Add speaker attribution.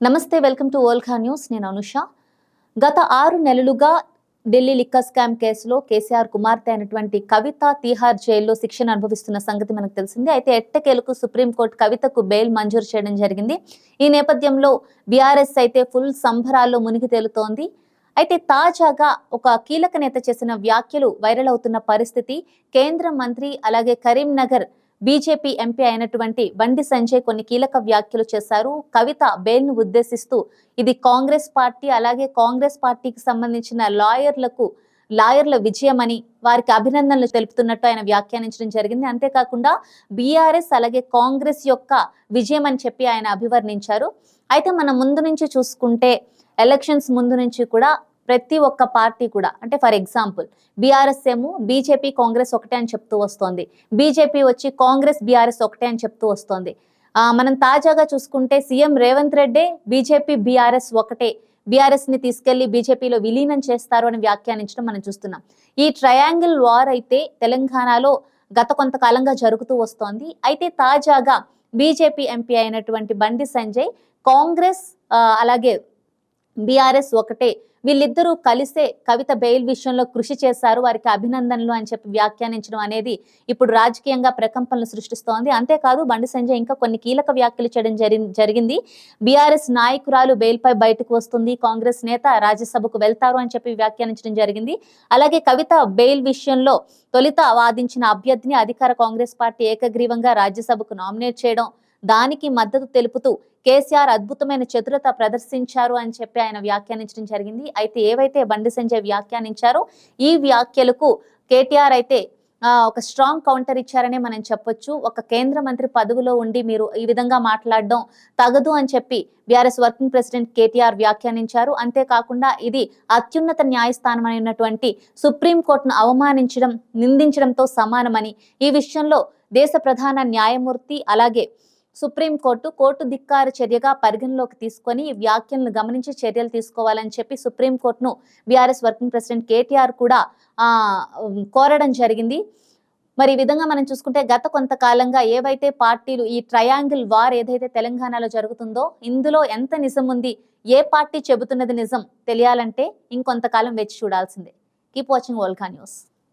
Speaker 1: నమస్తే welcome to ఓల్ఖా news. నేను అనుష. గత ఆరు నెలలుగా ఢిల్లీ లిక్కర్ స్కామ్ కేసులో కేసీఆర్ కుమార్తె అయినటువంటి కవిత తీహార్ జైల్లో శిక్షణ అనుభవిస్తున్న సంగతి మనకు తెలిసిందే. అయితే ఎట్టకేలకు సుప్రీంకోర్టు కవితకు బెయిల్ మంజూరు చేయడం జరిగింది. ఈ నేపథ్యంలో బీఆర్ఎస్ అయితే ఫుల్ సంబరాల్లో మునిగి తేలుతోంది. అయితే తాజాగా ఒక కీలక నేత చేసిన వ్యాఖ్యలు వైరల్ అవుతున్న పరిస్థితి కేంద్ర మంత్రి అలాగే కరీంనగర్ బీజేపీ ఎంపీ అయినటువంటి బండి సంజయ్ కొన్ని కీలక వ్యాఖ్యలు చేశారు. కవిత బెయిల్ను ఉద్దేశిస్తూ ఇది కాంగ్రెస్ పార్టీ అలాగే కాంగ్రెస్ పార్టీకి సంబంధించిన లాయర్లకు లాయర్ల విజయమని వారికి అభినందనలు తెలుపుతున్నట్టు ఆయన వ్యాఖ్యానించడం జరిగింది. అంతేకాకుండా బీఆర్ఎస్ అలాగే కాంగ్రెస్ యొక్క విజయం అని చెప్పి ఆయన అభివర్ణించారు. అయితే మనం ముందు నుంచి చూసుకుంటే ఎలక్షన్స్ ముందు నుంచి కూడా ప్రతి ఒక్క పార్టీ కూడా అంటే ఫర్ ఎగ్జాంపుల్ బీఆర్ఎస్ ఏమో బీజేపీ కాంగ్రెస్ ఒకటే అని చెప్తూ వస్తోంది. బీజేపీ వచ్చి కాంగ్రెస్ బీఆర్ఎస్ ఒకటే అని చెప్తూ వస్తోంది. మనం తాజాగా చూసుకుంటే CM Revanth Reddy BJP BRS ఒకటే. బీఆర్ఎస్ని తీసుకెళ్ళి బీజేపీలో విలీనం చేస్తారు అని వ్యాఖ్యానించడం మనం చూస్తున్నాం. ఈ ట్రయాంగిల్ వార్ అయితే తెలంగాణలో గత కొంతకాలంగా జరుగుతూ వస్తోంది. అయితే తాజాగా బీజేపీ ఎంపీ అయినటువంటి బండి సంజయ్ కాంగ్రెస్ అలాగే బీఆర్ఎస్ ఒకటే. వీళ్ళిద్దరూ కలిసే కవిత బెయిల్ విషయంలో కృషి చేశారు. వారికి అభినందనలు అని చెప్పి వ్యాఖ్యానించడం అనేది ఇప్పుడు రాజకీయంగా ప్రకంపనలు సృష్టిస్తోంది. అంతేకాదు బండి సంజయ్ ఇంకా కొన్ని కీలక వ్యాఖ్యలు చేయడం జరిగింది. బీఆర్ఎస్ నాయకురాలు బెయిల్పై బయటకు వస్తుంది. కాంగ్రెస్ నేత రాజ్యసభకు వెళ్తారు అని చెప్పి వ్యాఖ్యానించడం జరిగింది. అలాగే కవిత బెయిల్ విషయంలో తొలిత వాదించిన అభ్యర్థిని అధికార కాంగ్రెస్ పార్టీ ఏకగ్రీవంగా రాజ్యసభకు నామినేట్ చేయడం దానికి మద్దతు తెలుపుతూ కేసీఆర్ అద్భుతమైన చతురత ప్రదర్శించారు అని చెప్పి ఆయన వ్యాఖ్యానించడం జరిగింది. అయితే ఏవైతే బండి సంజయ్ వ్యాఖ్యానించారో ఈ వ్యాఖ్యలకు కేటీఆర్ అయితే ఒక స్ట్రాంగ్ కౌంటర్ ఇచ్చారనే మనం చెప్పొచ్చు. ఒక కేంద్ర మంత్రి పదవిలో ఉండి మీరు ఈ విధంగా మాట్లాడడం తగదు అని చెప్పి బీఆర్ఎస్ వర్కింగ్ ప్రెసిడెంట్ కేటీఆర్ వ్యాఖ్యానించారు. అంతేకాకుండా ఇది అత్యున్నత న్యాయస్థానం అయినటువంటి సుప్రీంకోర్టును అవమానించడం నిందించడంతో సమానమని ఈ విషయంలో దేశ ప్రధాన న్యాయమూర్తి అలాగే సుప్రీంకోర్టు కోర్టు ధిక్కార చర్యగా పరిగణలోకి తీసుకొని వ్యాఖ్యలను గమనించి చర్యలు తీసుకోవాలని చెప్పి సుప్రీంకోర్టును బీఆర్ఎస్ వర్కింగ్ ప్రెసిడెంట్ కేటీఆర్ కూడా కోరడం జరిగింది. మరి ఈ విధంగా మనం చూసుకుంటే గత కొంతకాలంగా ఏవైతే పార్టీలు ఈ ట్రయాంగిల్ వార్ ఏదైతే తెలంగాణలో జరుగుతుందో ఇందులో ఎంత నిజం ఉంది ఏ పార్టీ చెబుతున్నది నిజం తెలియాలంటే ఇంకొంతకాలం వేచి చూడాల్సిందే. కీప్ వాచింగ్ ఓల్కా న్యూస్.